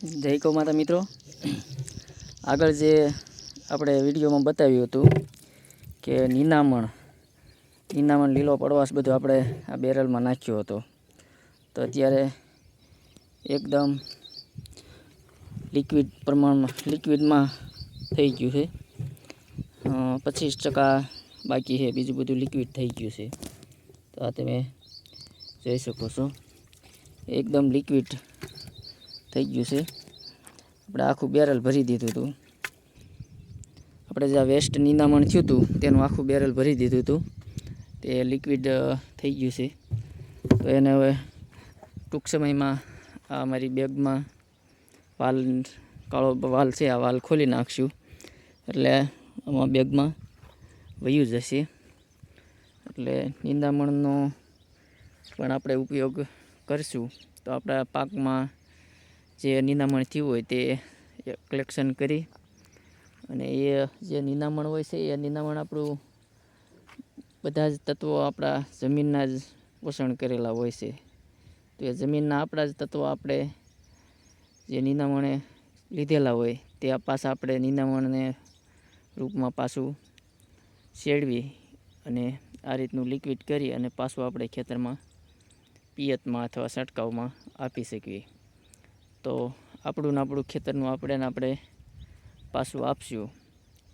જય ગૌ માતા મિત્રો. આગળ જે આપણે વિડીયોમાં બતાવ્યું હતું કે નિનામણ નિનામણ લીલો પડવાશ બધું આપણે આ બેરલમાં નાખ્યો હતો. તો અત્યારે એકદમ લિક્વિડ પ્રમાણમાં લિક્વિડમાં થઈ ગયું છે. પચીસ ટકા બાકી છે, બીજું બધું લિક્વિડ થઈ ગયું છે. તો આ તમે જોઈ શકો છો. એકદમ લિક્વિડ થઈ ગયું છે. આપણે આખું બેરલ ભરી દીધું હતું. આપણે જે વેસ્ટ નિંદામણ થયું હતું, તેનું આખું બેરલ ભરી દીધું હતું. તે લિક્વિડ થઈ ગયું છે. તો એને હવે ટૂંક સમયમાં આ મારી બેગમાં વાલ, કાળો વાલ છે, આ વાલ ખોલી નાખશું. એટલે આમાં બેગમાં વયું જશે. એટલે નિંદામણનો પણ આપણે ઉપયોગ કરશું. તો આપણા પાકમાં જે નિનામણ થયું હોય તે કલેક્શન કરી. અને એ જે નિનામણ હોય છે, એ નિનામણ આપણું બધા જ તત્વો આપણા જમીનના જ પોષણ કરેલા હોય છે. તો એ જમીનના આપણા જ તત્વો આપણે જે નિનામણે લીધેલા હોય તે પાછા આપણે નિનામણને રૂપમાં પાછું શેડવી અને આ રીતનું લિક્વિડ કરી અને પાછું આપણે ખેતરમાં પિયતમાં અથવા છંટકાવમાં આપી શકીએ. તો આપણું ને આપણું ખેતરનું આપણે ને આપણે પાછું આપશું.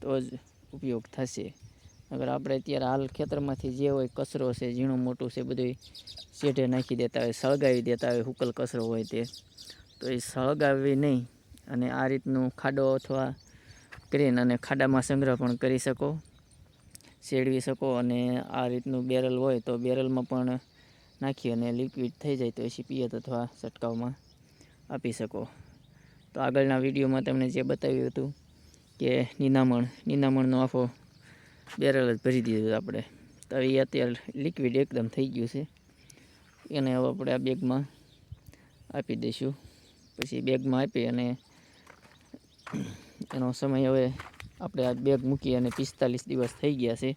તો જ ઉપયોગ થશે. અગર આપણે અત્યારે હાલ ખેતરમાંથી જે હોય કચરો છે, ઝીણું મોટું છે બધું શેઢે નાખી દેતા હોય, સળગાવી દેતા હોય, હુકલ કચરો હોય તે, તો એ સળગાવી નહીં. અને આ રીતનું ખાડો અથવા ક્રેન અને ખાડામાં સંગ્રહ પણ કરી શકો, શેડવી શકો અને આ રીતનું બેરલ હોય તો બેરલમાં પણ નાખી અને લિક્વિડ થઈ જાય તો એ પિયત અથવા છંટકાવમાં. આપી શકો. તો આગળના વિડીયોમાં તમને જે બતાવ્યું હતું કે નિનામણ, નિનામણનો આખો બેરલ જ ભરી દીધો આપણે. તો એ અત્યારે લિક્વિડ એકદમ થઈ ગયું છે. એને હવે આપણે આ બેગમાં આપી દઈશું. પછી બેગમાં આપી અને એનો સમય હવે આપણે આ બેગ મૂકી અને પિસ્તાલીસ દિવસ થઈ ગયા છે.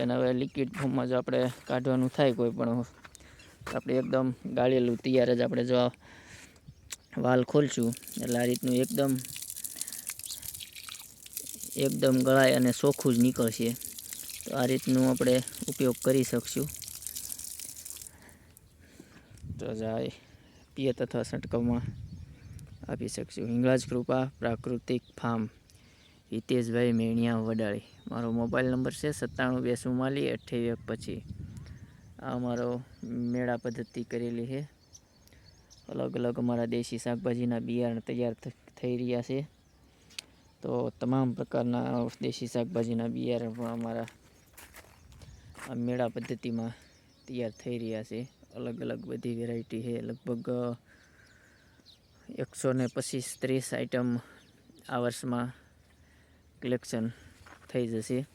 એને હવે લિક્વિડ ફોર્મમાં જો આપણે કાઢવાનું થાય કોઈ પણ આપણે એકદમ ગાળેલું, તૈયાર જ આપણે જો વાલ ખોલશું. એટલે આ રીતનું એકદમ એકદમ ગળાય અને ચોખ્ખું જ નીકળશે. તો આ રીતનું આપણે ઉપયોગ કરી શકશું. તો જાય પિયત અથવા છંટકાવમાં આપી શકશું. હિંગળાજ કૃપા, પ્રાકૃતિક ફાર્મ, હિતેશભાઈ મેણિયા વડાળી. મારો મોબાઈલ નંબર છે સત્તાણું બે ચુમ્માલીસ અઠ્યાવી પછી આ મારો મેળા પદ્ધતિ કરેલી છે. અલગ અલગ અમારા દેશી શાકભાજીના બિયારણ તૈયાર થઈ રહ્યા છે. તો તમામ પ્રકારના દેશી શાકભાજીના બિયારણ પણ અમારા મેળા પદ્ધતિમાં તૈયાર થઈ રહ્યા છે. અલગ અલગ બધી વેરાયટી છે. લગભગ એકસો ને પચીસ ત્રીસ આઈટમ આ વર્ષમાં કલેક્શન થઈ જશે.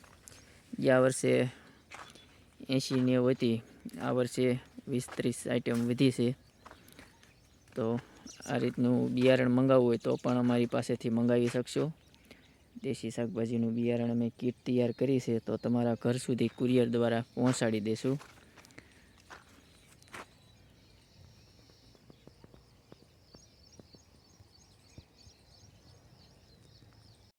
ગયા વર્ષે એંશી નેવ હતી આ વર્ષે વીસ ત્રીસ આઈટમ વધી છે. તો આ રીતનું બિયારણ મંગાવવું હોય તો પણ અમારી પાસેથી મંગાવી શકશો. દેશી શાકભાજીનું બિયારણ અમે કીટ તૈયાર કરી છે, તો તમારા ઘર સુધી કુરિયર દ્વારા પહોંચાડી દઈશું